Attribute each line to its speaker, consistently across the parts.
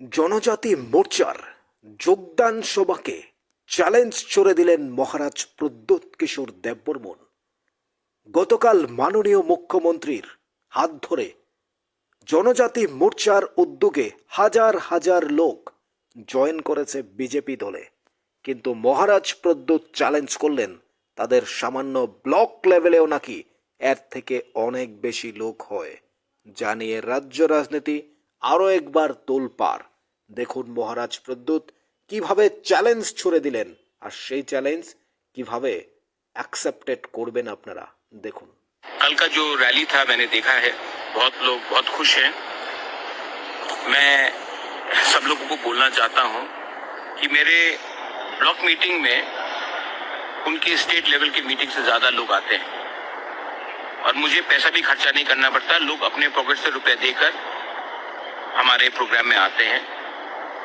Speaker 1: জনজাতি মোর্চার যোগদান সভাকে চ্যালেঞ্জ ছড়ে দিলেন মহারাজ প্রদ্যোৎ কিশোর দেববর্মন। গতকাল মাননীয় মুখ্যমন্ত্রীর হাত ধরে জনজাতি মোর্চার উদ্যোগে হাজার হাজার লোক জয়েন করেছে বিজেপি দলে। কিন্তু মহারাজ প্রদ্যোৎ চ্যালেঞ্জ করলেন, তাদের সামান্য ব্লক লেভেলেও নাকি এর থেকে অনেক বেশি লোক হয়, যা নিয়ে রাজ্য রাজনীতি আরও একবার তোলপাড়। দেখুন মহারাজ প্রদ্যুৎ কিভাবে চ্যালেঞ্জ ছুড়ে দিলেন আর সেই চ্যালেঞ্জ কিভাবে অ্যাকসেপ্টেড করবেন আপনারা দেখুন
Speaker 2: कल का जो रैली था मैंने देखा है बहुत लोग बहुत खुश हैं मैं सब लोगों को बोलना चाहता हूं कि मेरे ब्लॉक मीटिंग में उनकी स्टेट लेवल की मीटिंग से ज्यादा लोग आते हैं और मुझे पैसा भी खर्चा नहीं करना पड़ता लोग अपने पॉकेट से रुपए देकर हमारे प्रोग्राम में आते हैं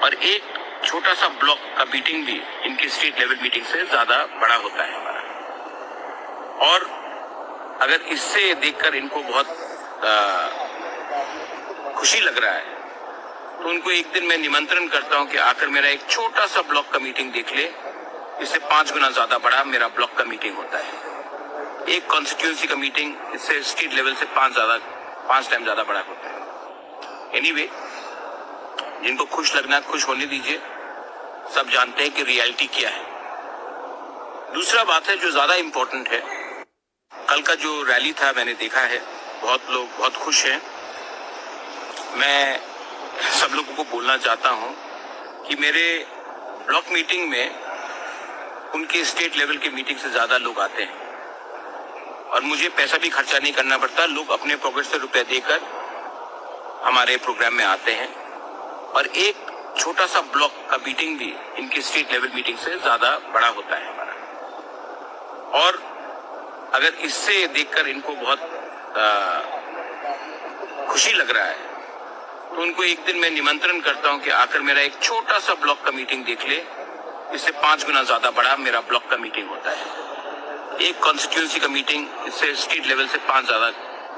Speaker 2: और एक छोटा सा ब्लॉक का मीटिंग भी इनकी स्टेट लेवल मीटिंग से ज़्यादा बड़ा होता है। हमारा और अगर इससे देखकर इनको बहुत आ, खुशी लग रहा है तो उनको एक दिन मैं निमंत्रण करता हूँ कि आकर मेरा एक छोटा सा ब्लॉक का मीटिंग देख ले। इससे पाँच गुना ज़्यादा बड़ा मेरा ब्लॉक का मीटिंग होता है। एक कॉन्स्टिट्यूंसी का मीटिंग इससे स्टेट लेवल से पाँच ज़्यादा पाँच टाइम ज़्यादा बड़ा होता है। एनी एनीवे जिनको खुश लगना, खुश होने दीजिए। सब जानते हैं कि रियलिटी क्या है। दूसरा बात है जो ज़्यादा इम्पोर्टेंट है। कल का जो रैली था, मैंने देखा है। बहुत लोग बहुत खुश हैं। मैं सब लोगों को बोलना चाहता हूँ कि मेरे ब्लॉक मीटिंग में उनके स्टेट लेवल की मीटिंग से ज़्यादा लोग आते हैं। और मुझे पैसा भी खर्चा नहीं करना पड़ता। लोग अपने पॉकेट से रुपए देकर हमारे प्रोग्राम में आते हैं। और एक छोटा सा ब्लॉक का मीटिंग भी इनकी स्टेट लेवल मीटिंग से ज़्यादा बड़ा होता है हमारा। और अगर इससे देखकर इनको बहुत आ, खुशी लग रहा है तो उनको एक दिन मैं निमंत्रण करता हूँ कि आकर मेरा एक छोटा सा ब्लॉक का मीटिंग देख ले। इससे पाँच गुना ज़्यादा बड़ा मेरा ब्लॉक का मीटिंग होता है। एक कॉन्स्टिट्यूंसी का मीटिंग इससे स्टेट लेवल से पाँच ज़्यादा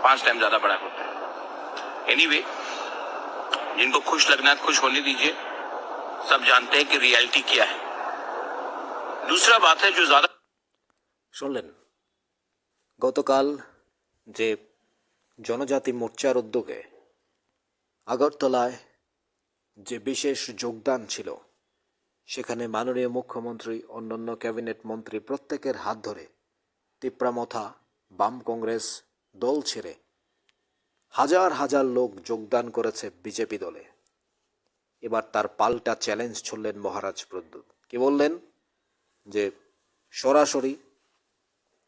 Speaker 2: पाँच टाइम ज़्यादा बड़ा होता है। एनी एनीवे जिनको खुश लगना है, खुश होने दीजिए सब जानते हैं कि रियलिटी क्या है दूसरा बात है जो ज्यादा
Speaker 1: শুনলেন গতকাল যে জনজাতি মোর্চার উদ্যোগে আগরতলায় যে বিশেষ যোগদান ছিল সেখানে মাননীয় মুখ্যমন্ত্রী অন্যান্য ক্যাবিনেট মন্ত্রী প্রত্যেকের হাত ধরে তিপ্রামথা বাম কংগ্রেস দল ছেড়ে হাজার হাজার লোক যোগদান করেছে বিজেপি দলে। এবার তার পাল্টা চ্যালেঞ্জ ছুড়লেন মহারাজ প্রদ্যুৎ। কি বললেন? যে সরাসরি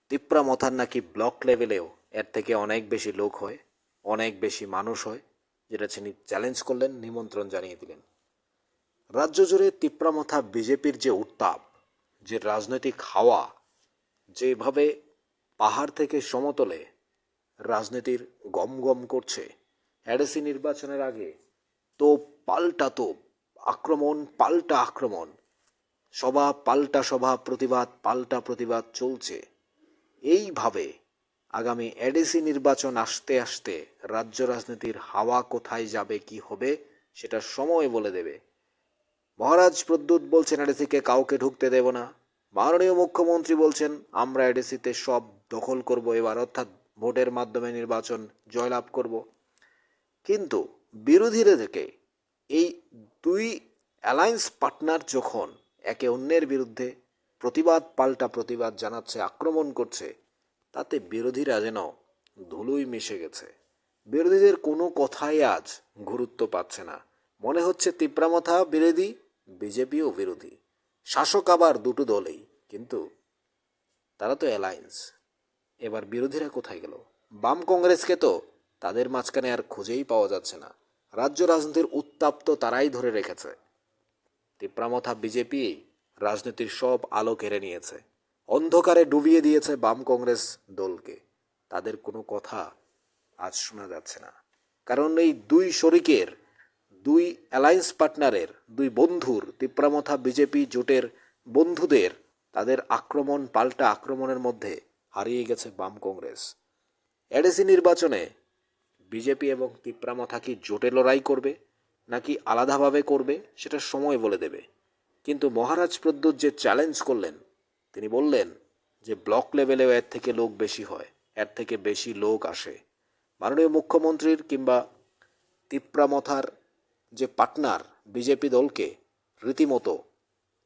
Speaker 1: তিপ্রা মথার নাকি ব্লক লেভেলেও এর থেকে অনেক বেশি লোক হয়, অনেক বেশি মানুষ হয়, যেটা তিনি চ্যালেঞ্জ করলেন, নিমন্ত্রণ জানিয়ে দিলেন। রাজ্য জুড়ে তিপ্রামথা বিজেপির যে উত্তাপ, যে রাজনৈতিক হাওয়া, যেভাবে পাহাড় থেকে সমতলে রাজনীতির গম গম করছে। অ্যাডেসি নির্বাচনের আগে তো পাল্টা তো আক্রমণ, পাল্টা আক্রমণ। সভা, পাল্টা সভা, প্রতিবাদ, পাল্টা প্রতিবাদ চলছে। এইভাবে আগামী এডিসি নির্বাচন আসতে আসতে রাজ্য রাজনীতির হাওয়া কোথায় যাবে, কি হবে, সেটা সময় বলে দেবে। মহারাজ প্রদ্যুৎ বলছেন এডিসিকে কাউকে ঢুকতে দেব না। মাননীয় মুখ্যমন্ত্রী বলছেন, আমরা এডিসিতে সব দখল করব এবার, অর্থাৎ ভোটের মাধ্যমে নির্বাচন জয়লাভ করব। কিন্তু বিরোধীরা থেকে এই দুই অ্যালায়েন্স পার্টনার যখন একে অন্যের বিরুদ্ধে প্রতিবাদ, পাল্টা প্রতিবাদ জানাচ্ছে, আক্রমণ করছে, তাতে বিরোধীরা যেন ধুলোই মিশে গেছে। বিরোধীদের কোনো কথাই আজ গুরুত্ব পাচ্ছে না। মনে হচ্ছে তিপ্রামথা বিরোধী, বিজেপিও বিরোধী। শাসক আবার দুটো দলেই, কিন্তু তারা তো অ্যালায়েন্স। এবার বিরোধীরা কোথায় গেল? বাম কংগ্রেসকে তো তাদের মাঝখানে আর খুঁজেই পাওয়া যাচ্ছে না। রাজ্য রাজনীতির উত্তাপ তো তারাই ধরে রেখেছে। তিপ্রামথা বিজেপি রাজনীতির সব আলো কেড়ে নিয়েছে। অন্ধকারে ডুবিয়ে দিয়েছে বাম কংগ্রেস দলকে। তাদের কোনো কথা আজ শোনা যাচ্ছে না। কারণ এই দুই শরিকের, দুই অ্যালায়েন্স পার্টনারের, দুই বন্ধুর, তিপ্রামথা বিজেপি জোটের বন্ধুদের তাদের আক্রমণ, পাল্টা আক্রমণের মধ্যে হারিয়ে গেছে বাম কংগ্রেস। এডিসি নির্বাচনে বিজেপি এবং তিপ্রামথা কি জোটে লড়াই করবে, নাকি আলাদাভাবে করবে, সেটা সময় বলে দেবে। কিন্তু মহারাজ প্রদ্যুৎ যে চ্যালেঞ্জ করলেন, তিনি বললেন যে ব্লক লেভেলেও এর থেকে লোক বেশি হয়, এর থেকে বেশি লোক আসে। মাননীয় মুখ্যমন্ত্রীর কিংবা তিপ্রামথার যে পার্টনার বিজেপি দলকে রীতিমতো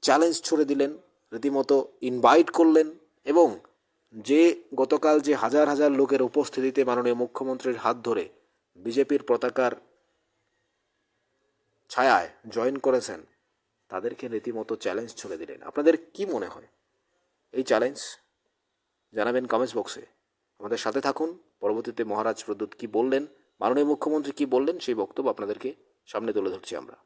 Speaker 1: চ্যালেঞ্জ ছুড়ে দিলেন, রীতিমতো ইনভাইট করলেন এবং যে গতকাল যে হাজার হাজার লোকের উপস্থিতিতে মাননীয় মুখ্যমন্ত্রীর হাত ধরে বিজেপির পতাকার ছায়ায় জয়েন করেছেন, তাদেরকে রীতিমতো চ্যালেঞ্জ ছুড়ে দিলেন। আপনাদের কি মনে হয়? এই চ্যালেঞ্জ জানাবেন কমেন্টস বক্সে আমাদের সাথে থাকুন। পরবর্তীতে মহারাজ প্রদ্যুৎ কি বললেন, মাননীয় মুখ্যমন্ত্রী কি বললেন সেই বক্তব্য আপনাদেরকে সামনে তুলে ধরছি আমরা।